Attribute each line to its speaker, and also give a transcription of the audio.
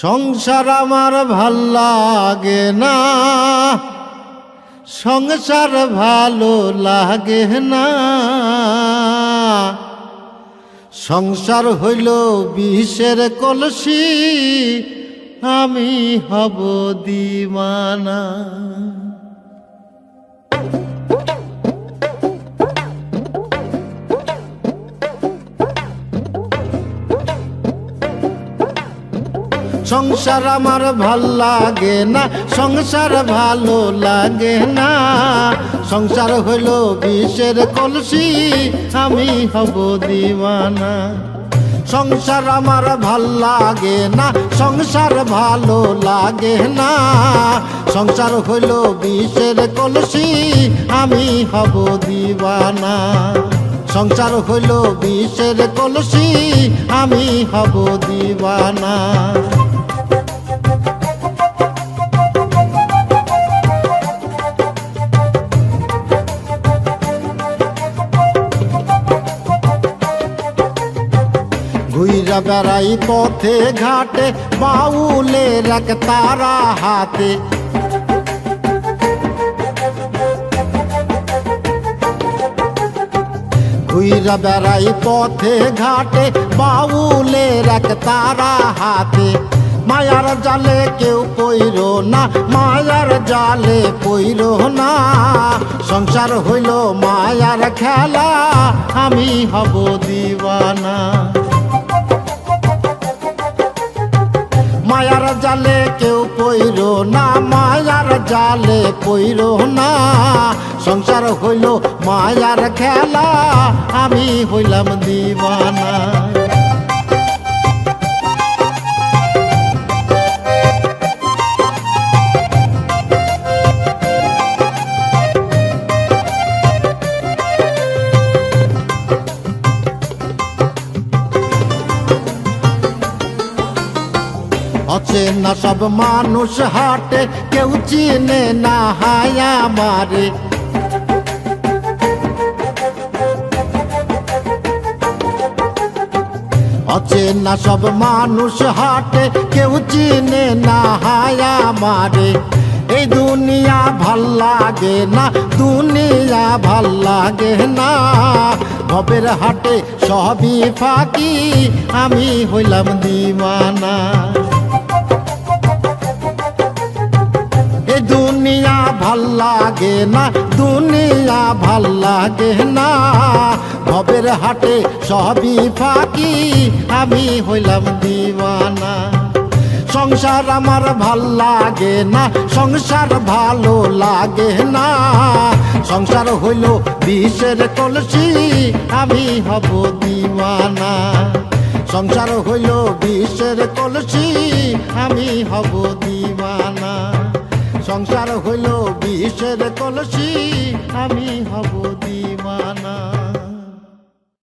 Speaker 1: সংসার আমার ভালো লাগে না। সংসার ভালো লাগে না। সংসার হইল বিষের কলসি, আমি হব দিমানা। সংসার আমার ভালো লাগে না, সংসার ভালো লাগে না। সংসার হইল বিষের কলসি, আমি হব দিওয়ানা। সংসার আমার ভালো লাগে না, সংসার ভালো লাগে না। সংসার হইল বিষের কলসি, আমি হব দিওয়ানা। সংসার হইল বিষের কলসি, আমি হব দিওয়ানা। বেড়াই পথে ঘাটে বাউলের এক তারা হাতে। ঘুইরা বেড়াই পথে ঘাটে বাউলের এক তারা হাতে। মায়ার জালে কেউ পইর না, মায়ার জালে পইর না। সংসার হইল মায়ার খেলা, আমি হব দিওয়ানা। পইর না মায়ার জালে পইর না। সংসার হইল মায়ার খেলা আমি হইলাম দিবানা। অচেনা সব মানুষ হাটে, কেউ চিনে না হায়া মারে অচেনা সব মানুষ হাটে, কেউ চিনে না হায়া মারে এই দুনিয়া ভালো লাগে না, দুনিয়া ভালো লাগে না। ভবের হাটে সবই ফাঁকি, আমি হইলাম দিওয়ানা। লাগে না, দুনিয়া ভালো লাগে না। ভবের হাটে সবই ফাঁকি, আমি হইলাম দিওয়ানা। সংসার আমার ভালো লাগে না, সংসার ভালো লাগে না। সংসার হইল বিষের কলসি, আমি হব দিওয়ানা। সংসার হইল বিষের কলসি, আমি হব দিওয়ানা। সংসার হইল বিষের কলসি আমি হব দিওয়ানা